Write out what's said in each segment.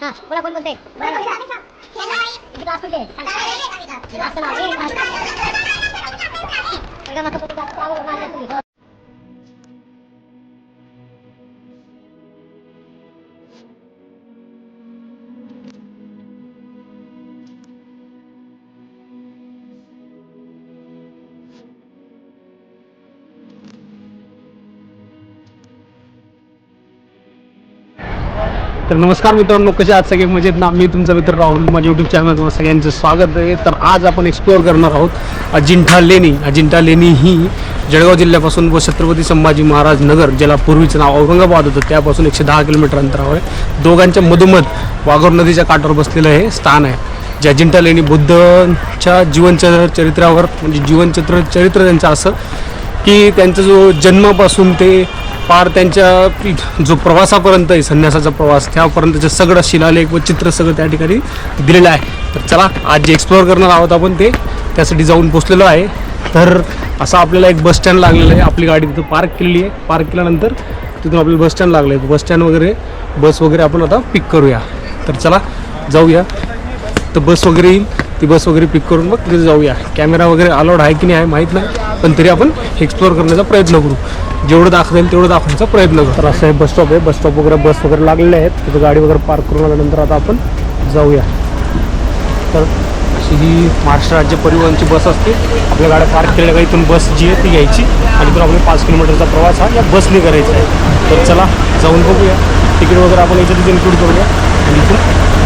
हा बोला कोण किती क्लास तर नमस्कार मित्रांनो कसे आज सगळे मजेत ना? मी तुमचा मित्र राहुल माझ्या यूट्यूब चॅनल सगळ्यांचं स्वागत आहे. तर आज आपण एक्सप्लोअर करणार आहोत अजिंठा लेणी. अजिंठा लेणी ही जळगाव जिल्ह्यापासून व छत्रपती संभाजी महाराज नगर ज्याला पूर्वीचं नाव औरंगाबाद होतं त्यापासून एकशे दहा किलोमीटर अंतरावर आहे. दोघांच्या मधोमध वाघोर नदीच्या काठावर बसलेलं हे स्थान आहे जे अजिंठा लेणी बुद्धांच्या जीवनच चरित्रावर म्हणजे जीवनचित्र चरित्र त्यांचं असं की त्यांचा जो जन्मापासून ते पार त्यांच्या जो प्रवासापर्यंत आहे संन्यासाचा प्रवास त्यापर्यंतचं सगळं शिलालेख व चित्र सगळं त्या ठिकाणी दिलेलं आहे. तर चला आज जे एक्सप्लोअर करणार आहोत आपण ते त्यासाठी जाऊन पोचलेलो आहे. तर असा आपल्याला एक बस स्टँड लागलेलं आहे. आपली गाडी तिथं पार्क केलेली आहे. पार्क केल्यानंतर तिथून आपल्याला बस स्टँड लागलं आहे. बस स्टँड वगैरे बस वगैरे आपण आता पिक करूया. तर चला जाऊया. तर बस वगैरे येईल. ती बस वगैरे पिक करून मग तिथे जाऊया. कॅमेरा वगैरे अलाउड आहे की नाही आहे माहीत नाही पण तरी आपण एक्सप्लोअर करण्याचा प्रयत्न करू. जेवढं दाखवता येईल तेवढं दाखवण्याचा प्रयत्न करू. तर असं आहे बस स्टॉप आहे. बस स्टॉप वगैरे बस वगैरे लागलेले आहेत. तिथं गाडी वगैरे पार्क करून आल्यानंतर आता आपण जाऊया. तर अशी ही महाराष्ट्र राज्य परिवहनची बस असते. आपल्या गाड्या पार्क केलेल्या का इथून बस जी आहे ती घ्यायची. आणि तर आपल्याला पाच किलोमीटरचा प्रवास हा या बसने करायचा आहे. तर चला जाऊन बघूया. तिकीट वगैरे आपण याच्यात इन्क्लूड करूया. आणि इथून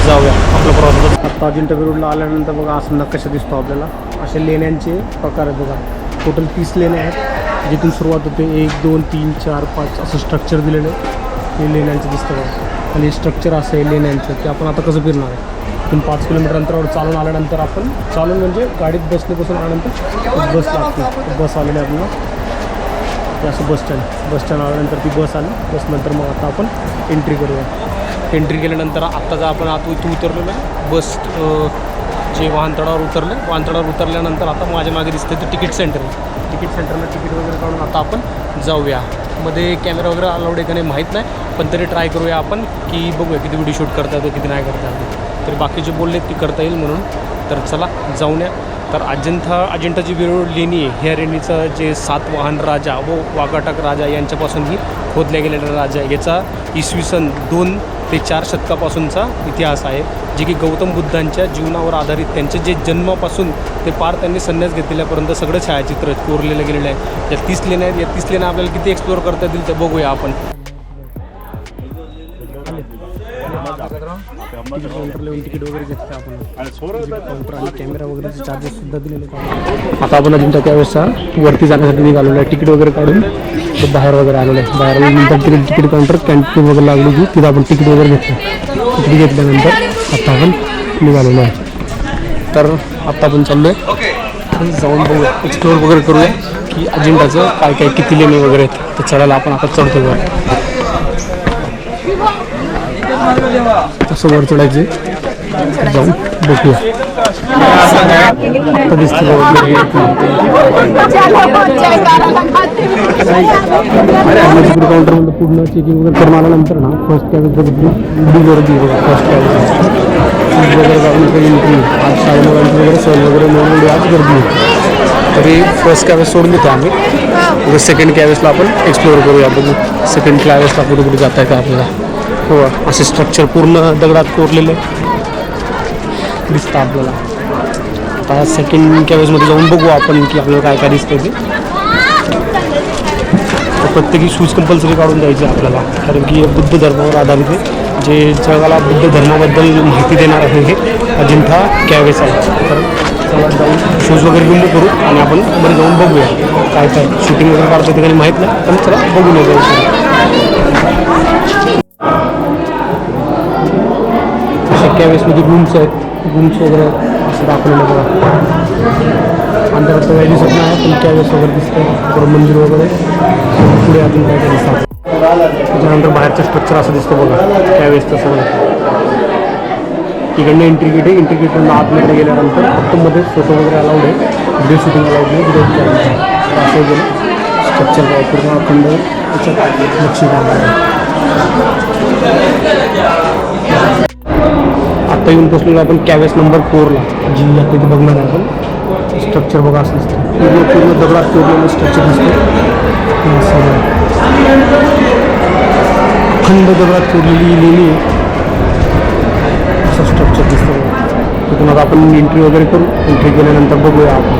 जाऊया आपला प्रॉब्लेम आता अजिंठा रोडला आल्यानंतर बघा असं नकाशा दिसतो आपल्याला. असे लेण्यांचे प्रकार आहेत बघा. टोटल तीस लेण्या आहेत. जिथून सुरुवात होते एक दोन तीन चार पाच असं स्ट्रक्चर दिलेलं आहे. हे लेण्यांचं दिसतं बघा आणि स्ट्रक्चर असं आहे लेण्यांचं. ते आपण आता कसं फिरणार आहे? इथून पाच किलोमीटर अंतरावर चालून आल्यानंतर आपण चालून म्हणजे गाडीत बसल्यापासून बसून आल्यानंतर बस लागते. बस आलेली आपण आपल्याला. ते असं बस स्टँड बस स्टँड आल्यानंतर ती बस आली. बसनंतर मग आता आपण एंट्री करूया. एंट्री केल्यानंतर आत्ता जर आपण आत इथून उतरलेलो आहे बस जे वाहनतळावर उतरलं वाहनतळावर उतरल्यानंतर आता माझ्या मागे दिसते ते तिकीट सेंटर आहे. तिकीट सेंटरला तिकीट वगैरे काढून आता आपण जाऊया. मध्ये कॅमेरा वगैरे अलाउड आहे का नाही माहीत नाही पण तरी ट्राय करूया आपण की बघूया किती व्हिडिओ शूट करता येतो किती नाही करता येतो तरी बाकीचे बोलले ती करता येईल म्हणून. तर चला जाऊन या. तर अजिंठा अजिंठाची विरोड लेणी आहे ह्या लेणीचं जे सातवाहन राजा व वाघाटक राजा यांच्यापासून ही खोदल्या गेलेला राजा याचा इसवी सन दोन ते चार शतकापासूनचा इतिहास आहे जे की गौतम बुद्धांच्या जीवनावर आधारित त्यांचे जे जन्मापासून ते पार त्यांनी संन्यास घेतलेल्यापर्यंत सगळं छायाचित्र कोरलेलं गेलेलं आहे. या तीस लेण्या आहेत या तीस लेण्या आपल्याला किती एक्सप्लोअर करता येतील ते बघूया आपण. तिकीट वगैरे घेतलं आपण? काउंटर आणि कॅमेरा वगैरे चार्जेस सुद्धा दिलेले आता आपण अजिंठा त्यावेळेस वरती जाण्यासाठी निघालेलो आहे. तिकीट वगैरे काढून तो बाहेर वगैरे आलेलो आहे. बाहेर आल्यानंतर तिकीट तिकीट काउंटर कॅन्टीन वगैरे लागली की तिथं आपण तिकीट वगैरे घेतलं. तिकीट घेतल्यानंतर आता आपण निघालेलो आहे. तर आता आपण चाललो आहे जाऊन बघूया. एक्सप्लोअर वगैरे करूया की अजिंठाचं काय काय किती लेणे वगैरे आहेत. तर चढायला आपण आता चढतो वर तसं वर चढायचे. जाऊन पूर्ण चेकिंग ना फ़र्स्ट गर्दी फ़र्स्ट एंट्री आज आज गर्दी तरी फ़र्स्ट कॅबेज सोडून देतो आम्ही. सेकंड कॅबेजला आपण सेकंड कुठे जाता आपल्याला. हो. असे स्ट्रक्चर पूर्ण दगडात कोरलेले. दिसतं आपल्याला. आता सेकंड कॅबेजमध्ये जाऊन बघू आपण की आपल्याला काय काय दिसतं ते. प्रत्येकी शूज कंपल्सरी काढून द्यायचे आपल्याला. कारण की बुद्ध धर्मावर आधारित आहे. जे जगाला बुद्ध धर्माबद्दल माहिती देणार आहे हे अजिंठा कॅवेस आहे. तर जाऊन शूज वगैरे रिमूव्ह करू आणि आपण बरं जाऊन बघूया. काय काय शूटिंग वगैरे काढतो ठिकाणी माहीत नाही. पण चला बघून येऊ त्यावेळेस म्हणजे रूम्स आहेत. रूम्स वगैरे असं दाखवलेलं बघा. अंतरात तर काही दिसत नाही पण त्यावेळेस वगैरे दिसतं थोडं मंदिर वगैरे. पुढे अजून काय काय दिसतात त्याच्यानंतर बाहेरचं स्ट्रक्चर असं दिसतं बघा. त्यावेळेस तसं तिकडनं एंट्री गेट आहे. एंट्री गेटमधून आतमध्ये गेल्यानंतर फक्त मध्ये फोटो वगैरे अलाउड आहे. व्हिडिओ शूटिंग अलाउड आहे असं गेलं स्ट्रक्चर पूर्ण अखंड. त्याच्यात लक्ष आहे आता येऊन बसलेलो आपण कॅवेस नंबर फोरला. जी आता इथे बघणार आहे आपण? स्ट्रक्चर बघा असं दिसतं. पूर्ण पूर्ण दगडात कोरलेलं स्ट्रक्चर दिसतं. खंड अखंड दगडात कोरलेली लेणी आहे. असं स्ट्रक्चर दिसतं तिथून आता आपण एंट्री वगैरे करू. एंट्री केल्यानंतर बघूया आपण.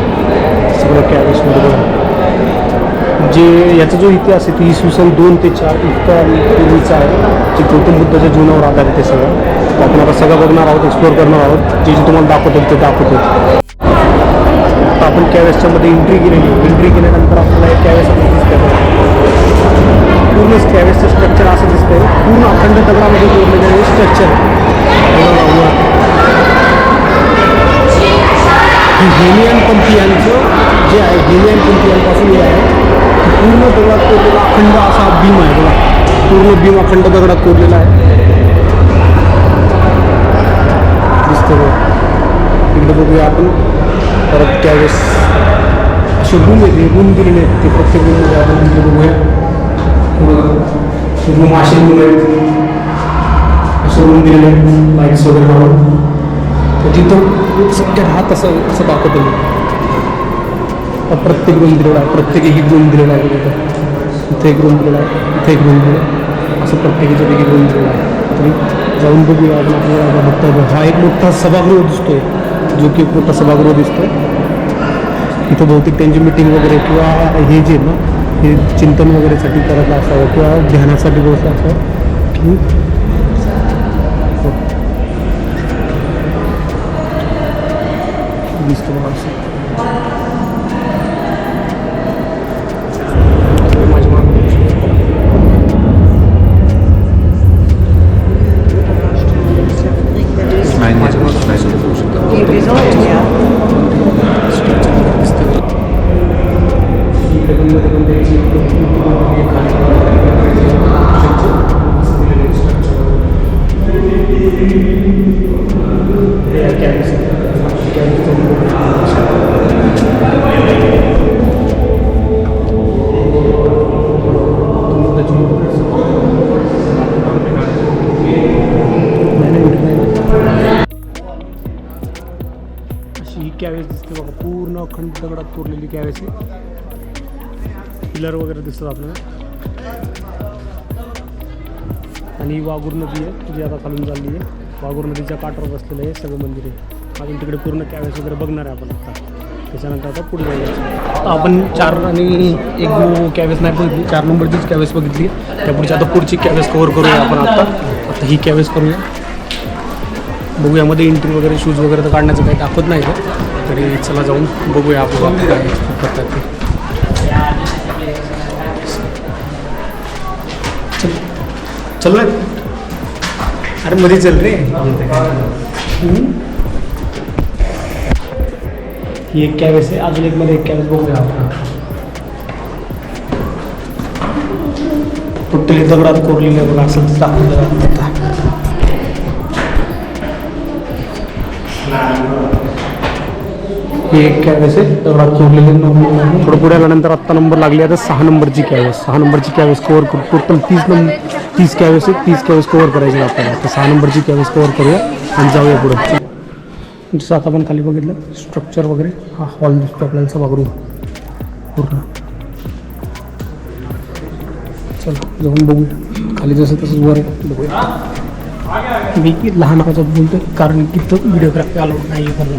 सगळं कॅवेसमध्ये बघा. जे याचा जो इतिहास आहे तो इसवी सन दोन ते चार इतका पूर्वीचा आहे. जे गौतम बुद्धाच्या जीवनावर आधारित आहे सगळं. आपण आता सगळं बघणार आहोत एक्सप्लोअर करणार आहोत. जे जे तुम्हाला दाखवतो ते दाखवतो. आता आपण कॅवेसच्यामध्ये एंट्री केलेली एंट्री केल्यानंतर आपल्याला एक कॅवेस असं दिसतंय बघा. पूर्ण कॅवेसचं स्ट्रक्चर असं दिसतंय. पूर्ण अखंड दगडामध्ये जोडलेलं स्ट्रक्चर ही हेनियन पंथीयांचं जे आहे हेनियन पंथीयांपासून हे आहे. पूर्ण दगडात कोरलेला अखंड असा भीम आहे बघा. पूर्ण भीम अखंड दगडात कोरलेला आहे. प्रत्येक रूममध्ये आपण इकडे बघूया पूर्ण मासे रूम आहेत असे रूम दिलेले आहेत लाईट्स वगैरे लावून तिथं सगळ्यात हात असं असं दाखवतो मी प्रत्येक रूम दिलेला आहे प्रत्येक एक रूम दिलेला आहे तिथं इथे एक रूम दिलेला आहे इथे एक रूम दिलेला असं प्रत्येकीच्या एक रूम दिलेला आहे तरी जाऊन बघूया आपण आपल्याला हा, एक मोठा सभागृह दिसतोय जो की एक मोठा सभागृह दिसतो इथं बहुतेक त्यांची मिटिंग वगैरे किंवा हे जे ना हे चिंतन वगैरेसाठी करत असावं किंवा ध्यानासाठी बसलं असावं. हो. की दिसतो मला असं. दिसतात आपल्याला. आणि ही वाघूर नदी आहे जी आता खालून चालली आहे. वाघूर नदीच्या काठावर बसलेलं आहे सगळं मंदिर आहे. अजून तिकडे पूर्ण कॅवेस वगैरे बघणार आहे आपण आता. त्याच्यानंतर आता पुढे जायचं आपण चार आणि एक कॅवेस नाही बघितली चार नंबरचीच कॅवेस बघितली त्या पुढची आता पुढची कॅवेस कव्हर करूया आपण आता. आता ही कॅवेस करूया. बघू यामध्ये एंट्री वगैरे शूज वगैरे तर काढण्याचं काही दाखवत नाही तरी चला जाऊन बघूया आपण करतात ते चल रे अरे मध्ये चल रे. ही एक कॅबेस आहे. अजून एक मध्ये एक कॅबेस बघूया आपण. टोटली दगडात कोरलेली आहे बघा असं दाखवलं आता ही एक कॅवेस आहे. दगडात कोरलेली नऊ थोडं पुढे आल्यानंतर आत्ता नंबर लागली आता सहा नंबरची कॅवेस सहा नंबरची कॅवेस कव्हर करू. टोटल तीस नंबर तीस कॅवेस आहे तीस कॅवेस कव्हर करायची आहे आपल्याला. तर सहा नंबरची कॅवेस कव्हर करूया आणि जाऊया पुढे. जसं आता आपण खाली बघितलं स्ट्रक्चर वगैरे हा हॉल दिसतो आपल्याला सभागृह पूर्ण. चला जाऊन बघूया. खाली जसं तसंच वर आहे. बघूया. मी लहान आवाजात बोलतोय कारण की तो व्हिडिओग्राफी आलो नाही करणं.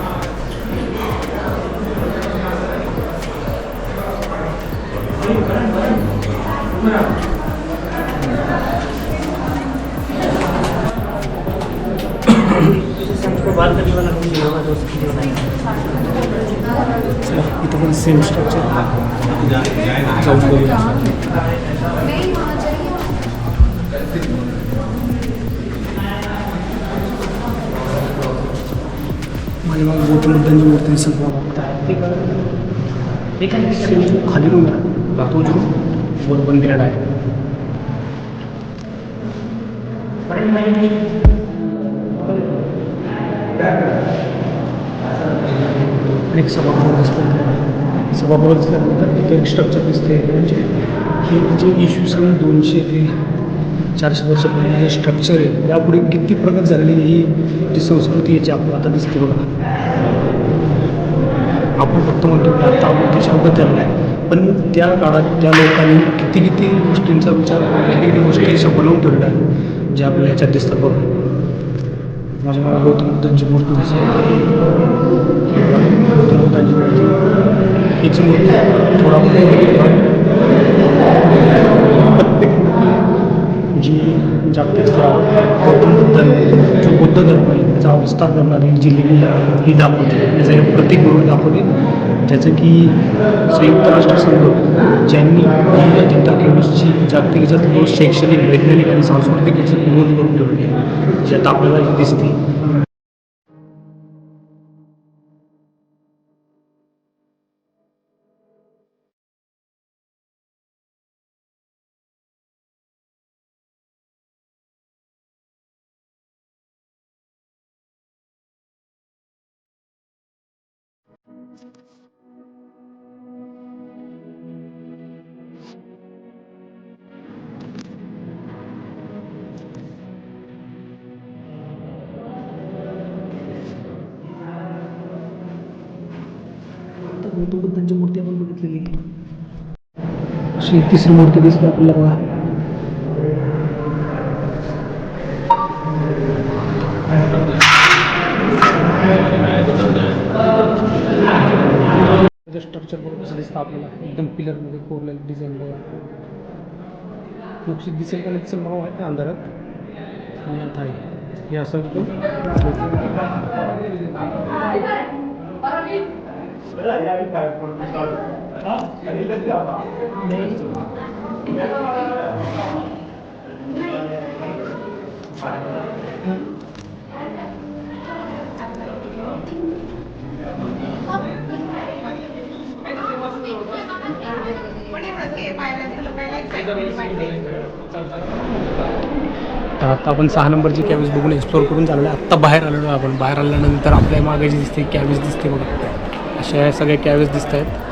सेम स्ट्रक्चर जाऊन बघूया माझ्या मागे गौतम बुद्धांची मूर्ती दिसत मला खाली रूम आहे तोच रूम वर पण दिलेला आहे आणि एक सभागृह दिसतं सभागृह झाल्यानंतर एक एक स्ट्रक्चर दिसते म्हणजे हे जे इश्यू सन दोनशे ते चारशे वर्षापूर्वी जे स्ट्रक्चर आहे यापुढे किती प्रगत झालेली ही जी संस्कृती याची आपण आता दिसते बघा. आपण फक्त म्हणतो की आता आपण ते शब्द आहे पण त्या काळात त्या लोकांनी किती किती गोष्टींचा विचार किती किती गोष्टी अशा बनवून ठेवल्या आहेत ज्या आपल्या ह्याच्यात दिसतात बघा. माझ्या गौतम बुद्धांची मूर्ती दिसते गौतम बुद्धांची मूर्ती. हीच मूर्ती थोडा प्रत्येक मूर्ती जी जागतिक स्तरावर गौतम बुद्धांनी जो बुद्ध धर्म आहे त्याचा विस्तार करणारी जी लिंग ही दाखवते. त्याचं एक प्रतीक म्हणून दाखवते. त्याचं की संयुक्त राष्ट्रसंघ ज्यांनी ही अजिंठा जागतिक याच्यात शैक्षणिक वैज्ञानिक आणि सांस्कृतिक याच्यात नोंद करून ठेवली. आहे जी आता आपल्याला ही अशी तिसरी मूर्ती दिसते आपल्याला बघा स्ट्रक्चर बघून कसं दिसतं आपल्याला एकदम पिलरमध्ये कोरलेलं डिझाईन बघा नक्षी दिसेल का नाही दिसेल मला माहिती आहे अंधारात आणि आता आहे हे असं तर आता आपण सहा नंबरची कॅबेज बघून एक्सप्लोर करून चाललो आहे आत्ता बाहेर आलेलो आपण. बाहेर आल्यानंतर आपल्या मागे जी दिसते कॅबेज दिसते बघा. अशा सगळ्या कॅबेज दिसत आहेत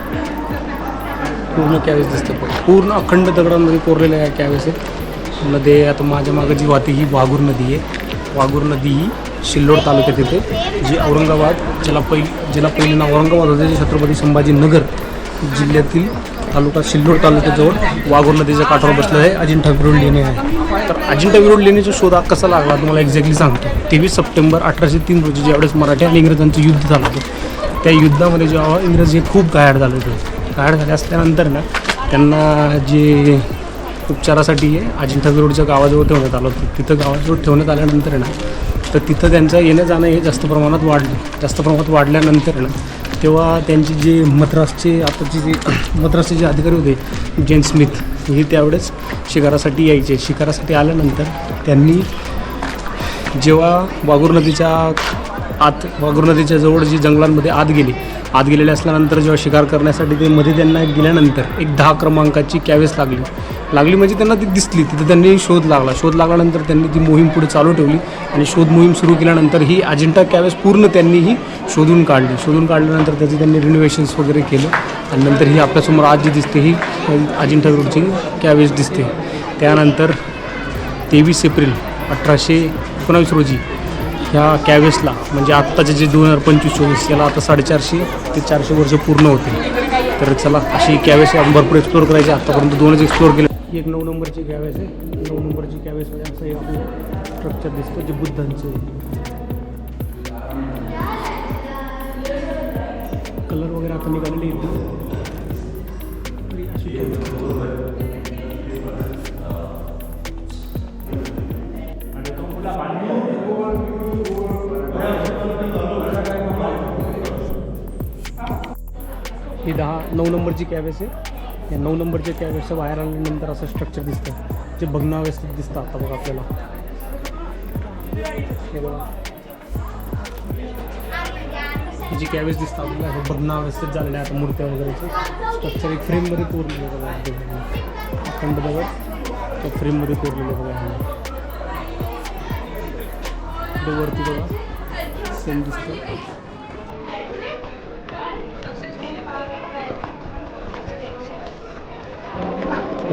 पूर्ण कॅवेस दिसतं पूर्ण अखंड दगडांमध्ये कोरलेल्या या कॅवेस आहेत मध्ये आता माझ्या मागं जी वाहते ही वाघूर नदी आहे. वाघूर नदी ही सिल्लोड तालुक्यात येते जी औरंगाबाद ज्याला पहिली ज्याला पहिले नाव औरंगाबाद होते जे छत्रपती संभाजीनगर जिल्ह्यातील तालुका सिल्लोड तालुक्याजवळ वाघूर नदीच्या काठावर बसलं आहे अजिंठा विरोड लेणी आहे. तर अजिंठा विरोड लेणीचा शोध कसा लागला तुम्हाला एक्झॅक्टली सांगतो. तेवीस सप्टेंबर अठराशे तीन रोजी ज्यावेळेस मराठी आणि इंग्रजांचं युद्ध झालं होतं त्या युद्धामध्ये जेव्हा इंग्रज हे खूप गायड झाले होते. गायड झाले असल्यानंतर ना त्यांना जे उपचारासाठी अजिंठा विरोडच्या गावाजवळ ठेवण्यात आलं होतं. तिथं गावाजवळ ठेवण्यात आल्यानंतर ना तर तिथं त्यांचं येणं जाणं हे जास्त प्रमाणात वाढलं. जास्त प्रमाणात वाढल्यानंतर ना तेव्हा त्यांची जे मद्रासचे आताचे जे मद्रासचे जे अधिकारी होते जेन स्मिथ हे त्यावेळेस शिकारासाठी यायचे. शिकारासाठी आल्यानंतर त्यांनी जेव्हा वाघूर नदीच्या आत वाघूर नदीच्या जवळ जी जंगलांमध्ये आत गेली आत गेलेले असल्यानंतर जेव्हा शिकार करण्यासाठी ते मध्ये त्यांना गेल्यानंतर एक दहा क्रमांकाची कॅवेस लागली. लागली म्हणजे त्यांना ती दिसली. तिथं त्यांनी शोध लागला. शोध लागल्यानंतर त्यांनी ती मोहीम पुढे चालू ठेवली आणि शोध मोहीम सुरू केल्यानंतर ही अजिंठा कॅवेस पूर्ण त्यांनी ही शोधून काढली. शोधून काढल्यानंतर त्याचे त्यांनी रिनोव्हेशन्स वगैरे केलं आणि नंतर ही आपल्यासमोर आज जी दिसते ही अजिंठा रोडची कॅवेस दिसते. त्यानंतर तेवीस एप्रिल अठराशे एकोणावीस रोजी ह्या कॅवेसला म्हणजे आत्ताचे जे दोन हजार पंचवीस चोवीस याला आता साडेचारशे ते चारशे वर्ष पूर्ण होते तर चला अशी कॅवेस आपण भरपूर एक्सप्लोअर करायची. आत्तापर्यंत दोनच एक्सप्लोर केले. एक नऊ नंबरची कॅवेस आहे. नऊ नंबरची कॅवेसमध्ये असं एक आपलं स्ट्रक्चर दिसतं जे बुद्धांचं कलर वगैरे आता निघालेले अशी ही दहा नऊ नंबरची कॅबेस आहे या नऊ नंबरच्या कॅबेसच्या बाहेर आल्यानंतर असं स्ट्रक्चर दिसतं. जे भग्नावस्थेत दिसतं आता बघा आपल्याला. हे बघा. जी कॅबेज दिसतं आपल्याला हे बघणं व्यवस्थित झालेलं आहे आता मूर्त्या वगैरेचं स्ट्रक्चर एक फ्रेममध्ये कोरलेलं बघा. अखंड बघा. त्या फ्रेममध्ये कोरलेलं आहे बघा. वरती बघा. सेम दिसतं.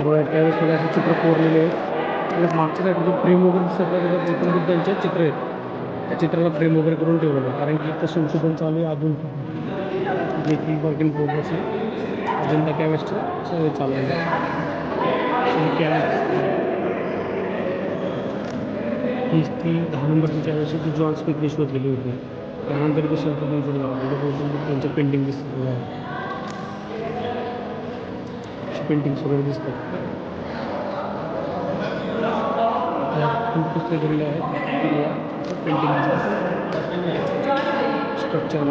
बघा त्यावेळेस चित्र कोरलेले आहेत. मागच्या साईड जो फ्रेम वगैरे दिसत आहे त्याच्यात गौतम बुद्धांचे चित्र आहेत. त्या चित्राला फ्रेम वगैरे करून ठेवलेलं आहे कारण की इथं संशोधन चालू आहे अजून. जे की प्रोग्रेस आहे. अजंता कॅवेस्टचं सगळं चालू आहे. ही तीस ती दहा नंबरची कॅवेस्ट ती जॉन स्मिथने शोधलेली होती. त्यानंतर ते संशोधन सुरू झालं. म्हणजे गौतम पेंटिंग दिसत पेंटिंग्स वगैरे दिसतात खूप पेंटिंग स्ट्रक्चर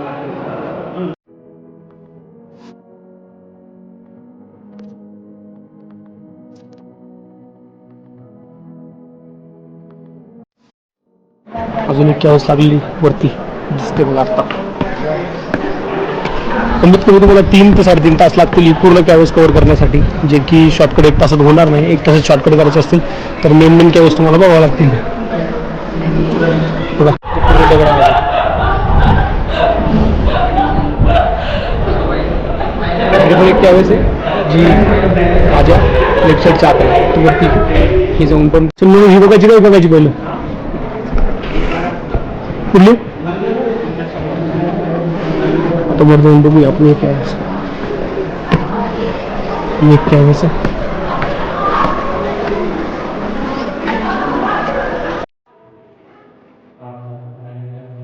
अजून एक लागलेली वरती दिसते बघा आता कमीत कमी तुम्हाला तीन ते साडेतीन तास लागतील ही पूर्ण कॅवेस कव्हर करण्यासाठी. जे की शॉर्टकट एक तासात होणार नाही एक तासात शॉर्टकट करायचे असतील तर मेन मेन कॅवेस तुम्हाला बघावं लागतील. बघा. पण एक कॅवेस आहे जी माझ्या लेफ्ट साईडच्या आत आहे वरती ही जाऊन पण म्हणून ही बघायची काय बघायची पहिलं? कुठली? तो वर जाऊन बघूया आपण एक कॅवेस एक आहे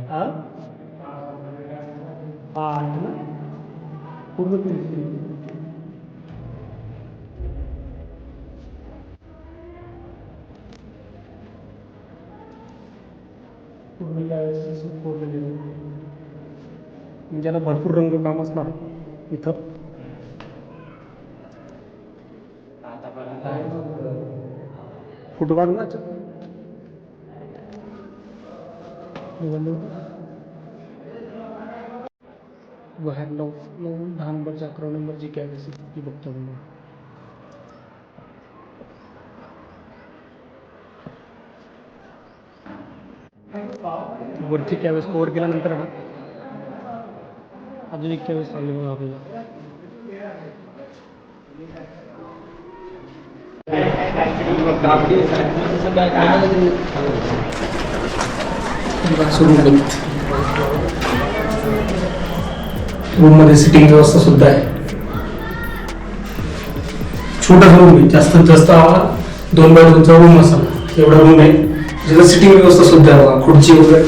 हा? आठ ना? पूर्ण किती? पूर्ण कॅवेस असं कोरलेलं आहे. म्हणजे याला भरपूर रंगकाम असणार इथं फोटो काढून ना याच्यात. निवडणूक. बाहेर नऊ नऊ दहा नंबरची अकरा नंबरची कॅबेस ती बघतो मी वरती कॅबेस कव्हर केल्यानंतर ना अजून एक कॅबेस लागली बघा आपल्याला रूममध्ये सिटिंग व्यवस्था सुद्धा आहे. छोटा रूम आहे जास्तीत जास्त हा दोन बाय दोनचा रूम असावा एवढा रूम आहे. ज्याला सिटिंग व्यवस्था सुद्धा आहे खुर्ची वगैरे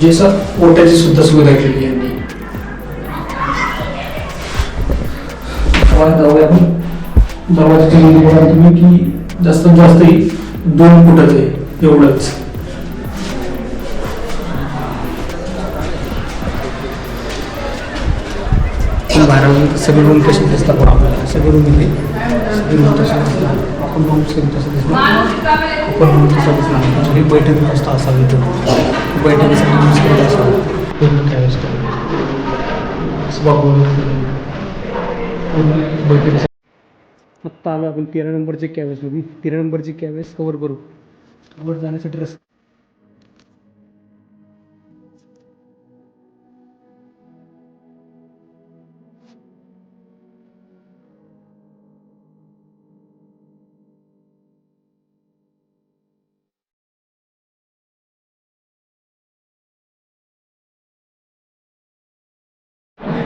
जे सर ओट्याची सुद्धा सुविधा केलेली आहे जाऊया आपण. दरवाजाची बघा तुम्ही की जास्तीत जास्त दोन फुटाचं आहे एवढंच. बाहेर सगळे रूम कसे दिसतात बघा आपल्याला. सगळे रूम इथे. सगळे रूम तसे दिसतात. आपण रूम सेम तसं दिसणार. आपण रूम तसं दिसणार सगळी बैठक व्यवस्था असावी इथं. बैठकीसाठी यूज केलं असावं. पूर्ण काय असतं बैठकीसाठी आत्ता आम्ही आपण तेरा नंबरचे कॅवेसमध्ये तेरा नंबरची कॅवेस कवर करू. वर जाण्यासाठी रस्ता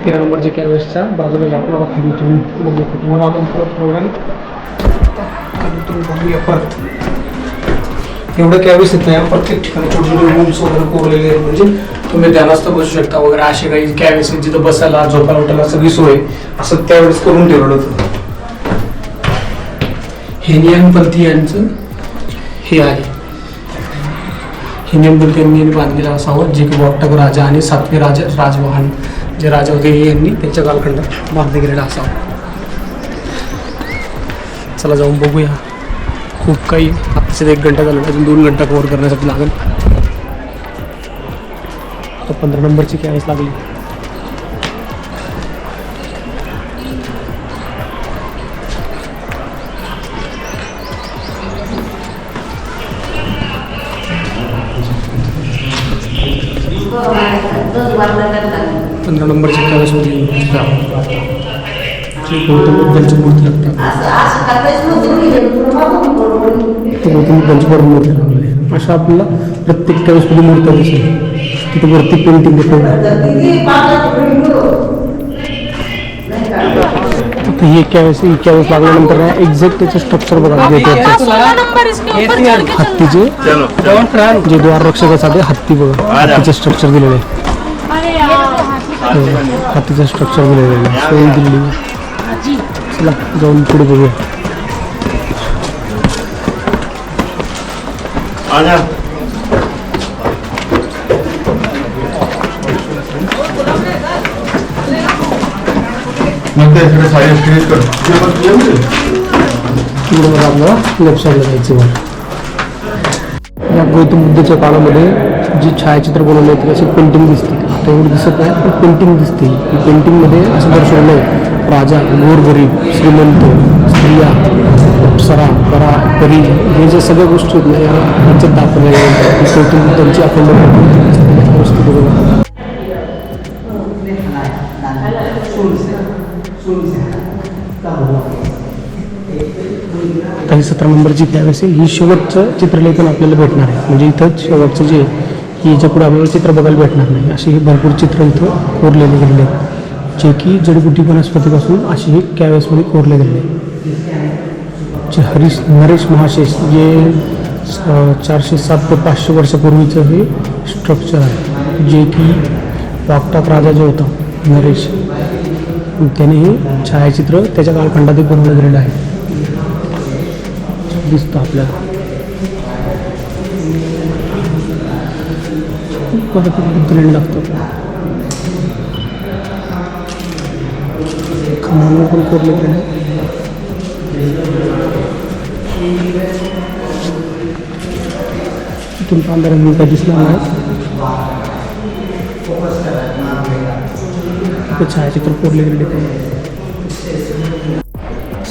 तेरा नंबरच्या कॅवेसच्या बाजूला आपल्याला खाली तुम्ही म्हणजे शकता तुम्हाला परत प्रोग्राम खाली तुम्ही बघूया परत. एवढं कॅवेस येत नाही. प्रत्येक ठिकाणी छोटे छोटे रूम्स वगैरे कोरलेले आहेत. म्हणजे तुम्ही ध्यानास्त बसू शकता वगैरे. असे काही कॅवेस आहेत जिथं बसायला झोपायला उठायला सगळी सोय असं त्यावेळेस करून ठेवलं होतं. हेनियनपंथी यांचं हे आहे. हिंदीबद्दल यांनी बांधलेला असावं. जे की वाटक राजा आणि सातवे राजा राजवाहन जे राजा होते हे यांनी त्यांच्या कालखंडात बांधले गेलेला असावं. चला जाऊन बघूया. खूप काही आताच एक घंटा झाला अजून दोन घंटा कव्हर करण्यासाठी लागेल. पंधरा नंबरची कॅरेज लागली. पंधरा नंबरच्या जी. गौतम बुद्धांची मूर्ती लागते तो गौतम बुद्धांची बरोबर मूर्ती लागलेली आहे अशा आपल्याला प्रत्येक त्यावेळेसमध्ये मूर्त्या दिसेल. तिथे वरती पेंटिंग आता ही त्यावेळेस ही त्यावेळेस लागल्यानंतर एक्झॅक्ट त्याचं स्ट्रक्चर बघा. हत्तीचे जे द्वार रक्षकासाठी हत्ती बघा. हत्तीचे स्ट्रक्चर दिलेले. आहे हो, हत्तीचं स्ट्रक्चर दिलेलं आहे. सोयी दिलेली. चला जाऊन पुढे बघूया. मग आपल्याला लेफ्ट साईडला जायचं या गौतम बुद्धाच्या काळामध्ये जी छायाचित्र बनवले आहेत अशी पेंटिंग दिसते. आता एवढं दिसत नाही पण पेंटिंग दिसते. ही पेंटिंगमध्ये असं दर्शवलं आहे राजा गोरगरीब श्रीमंत स्त्रिया अप्सरा परा परी हे जे सगळ्या गोष्टी आहेत ना या ह्याच्यात दाखवल्या. आहेत ही गौतम अखंड वस्तू बघा काही सतरा नंबरची त्यावेळेस आहे. ही शेवटचं चित्रलेखन आपल्याला भेटणार आहे. म्हणजे इथं शेवटचं जे की याच्यापुढे आपल्याला चित्र बघायला भेटणार नाही. अशी ही भरपूर चित्र इथं कोरलेले गेलेले आहेत. जे की जडीबुटी वनस्पतीपासून अशी हे कॅवेसमध्ये कोरले गेलेले जे हरीश नरेश महाशेष जे चारशे सात ते पाचशे वर्षापूर्वीचं हे स्ट्रक्चर आहे. जे की वागटात राजा जो होता नरेश त्याने हे छायाचित्र त्याच्या कालखंडात बनवलं गेलेलं आहे. दिसतं आपल्याला. परत ग्रीन लागतं. खांबांवर पण कोरले आहे तिथून पांढरा मुलगा काय दिसला नाही छायाचित्र कोरले गेले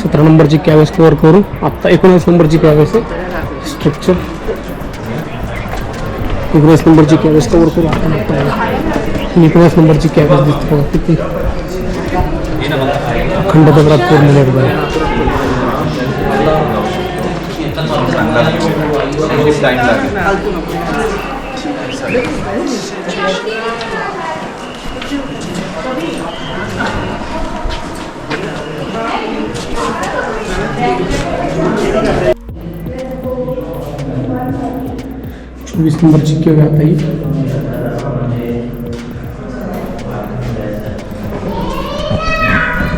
सतरा नंबरची कॅवेस कवर करू आत्ता एकोणीस नंबरची कॅवेस आहे. स्ट्रक्चर एकोणीस नंबरची कॅवेस कवर करू आपण बघता एकोणीस नंबरची कॅवेस दिसते बघा किती. अखंड दगडात पूर्ण आहेत बघा टाइम वीस नंबरची केव आता ही.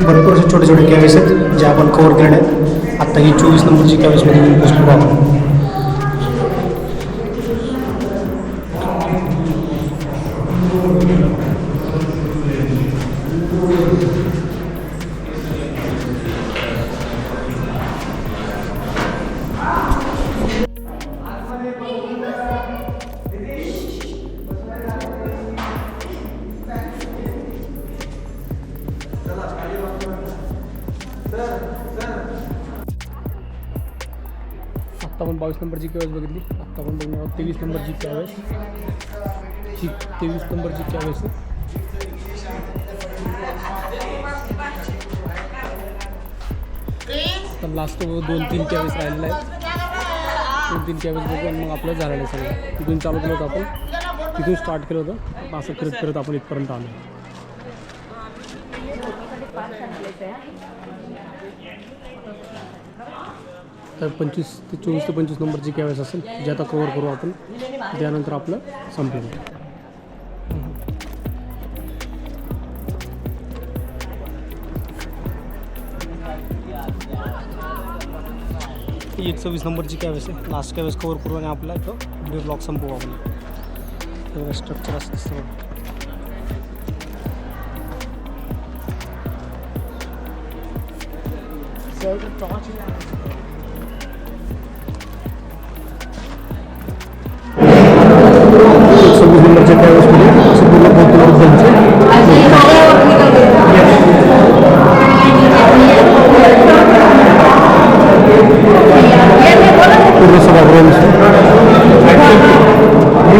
भरपूर असे छोटे छोटे कॅवेस आहेत जे आपण कव्हर केले आहेत. आत्ता ही चोवीस नंबरची कॅवेसमध्ये घेऊन पोचलो आपण नंबरची कॅवेस बघितली. आत्ता पण बघणार आहोत तेवीस नंबरची कॅवेस ही तेवीस नंबरची कॅवेस आहे तर लास्ट दोन तीन कॅवेस राहिलेले आहे. दोन तीन कॅवेस बघून मग आपलं झालेलं आहे सगळं. तिथून चालू केलं होतं आपण. तिथून स्टार्ट केलं होतं. असं करत करत आपण इथपर्यंत आलो. तर पंचवीस ते चोवीस ते पंचवीस नंबरची कॅवेस असेल जे आता कवर करू आपण त्यानंतर आपलं संपेल. एक सव्वीस नंबरची कॅवेस आहे लास्ट कॅवेस कवर करू आणि आपला इथं व्हिडिओ ब्लॉक संपवू आपण. स्ट्रक्चर असं दिसतं बघा.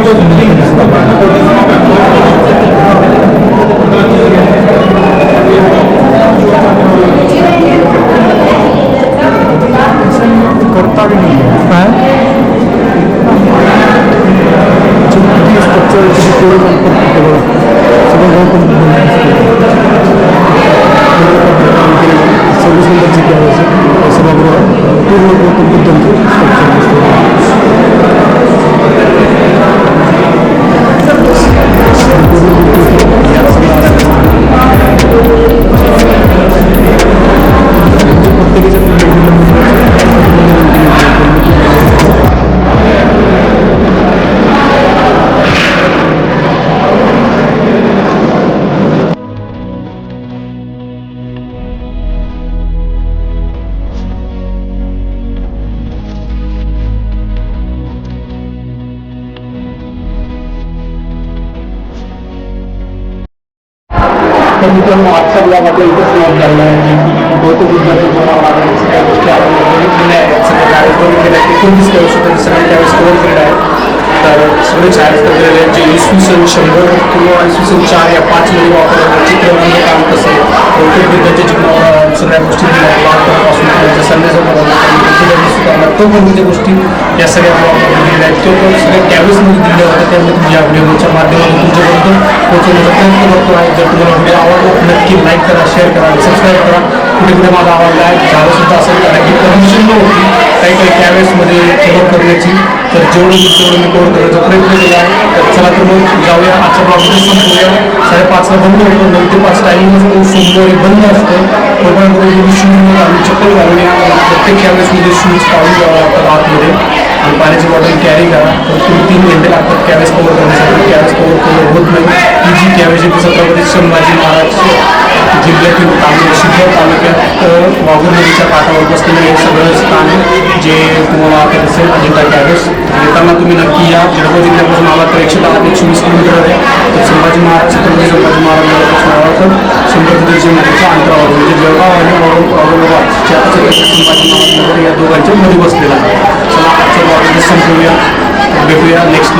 दिसतो मित्रांनो आजच्या ब्लॉगमध्ये इथं समाप्त आहे गौतम बुद्धाचं तुम्हाला सगळ्या गोष्टी आपण बघितलेल्या आहेत सगळे कार्यक्रम केले आहेत एकोणतीस सगळे त्यावेळेस कव्हर आहेत तर सगळे छायाचित्र केलेले आहेत. जे इसवी सन शंभर किंवा इसवी सन चार या पाचमध्ये वापरलेलं चित्रणाचं काम कसं आहे गौतम बुद्धाच्या जीवनावर सगळ्या गोष्टी दिल्या त्यांच्या संदेशापर्यंत सुधारला तो पण त्या गोष्टी या सगळ्या ब्लॉगमध्ये दिलेल्या आहेत. तो पण सगळ्या त्यावेळेसमध्ये म्हणजे दिलेल्या होत्या त्यामुळे तुमच्या व्हिडिओच्या माध्यमातून तुमच्यापर्यंत पोहोचवण्याचा प्रयत्न करतो आहे जर तुम्हाला व्हिडिओ आवडला नक्की लाईक करा शेअर करा सबस्क्राईब करा. कुठे कुठे माझा आवडला आहे झालं सुद्धा असेल कारण की परमिशन नव्हती. काही काही त्यावेळेसमध्ये कव्हर करण्याची तर जेवढं मी तेवढं मी कव्हर करण्याचा प्रयत्न केला आहे तर चला तर मग जाऊया आजच्या ब्लॉगमध्ये संपूया. साडेपाचला बंद होतो नऊ ते पाच टायमिंग असतो सोमवारी बंद असतं. तोपर्यंत शूज घालून चप्पल घालून या प्रत्येक त्यावेळेसमध्ये शूज काढून जावं लागतात आतमध्ये आणि पाण्याची बॉटल कॅरी करा तर तुम्ही तीन घंटे लागतात कॅवेस कवर करण्यासाठी कॅवेस कवर कवर होत नाही ही जी कॅवेस आहे ती छत्रपती संभाजी महाराज जिल्ह्यातील तालुक्या शिखर तालुक्यात अ, वाघूर नदीच्या काठावर बसलेलं हे सगळं स्थान आहे जे तुम्हाला वाटत असेल अजिंठा कॅवेस येताना तुम्ही नक्की या. जळगाव जिल्ह्यापासून आला तर एकशे दहा ते एकशे वीस किलोमीटर आहे. तर संभाजी महाराज छत्रपती संभाजी महाराजांपासून आला तर शंभर ते दीडशे मीटरच्या अंतरावर म्हणजे जळगाव आणि औरंगाबादच्या संभाजी महाराज नगर या दोघांच्या मध्ये बसलेला आहे. चला आजच्या ब्लॉगमध्ये संपवूया भेटूया. नेक्स्ट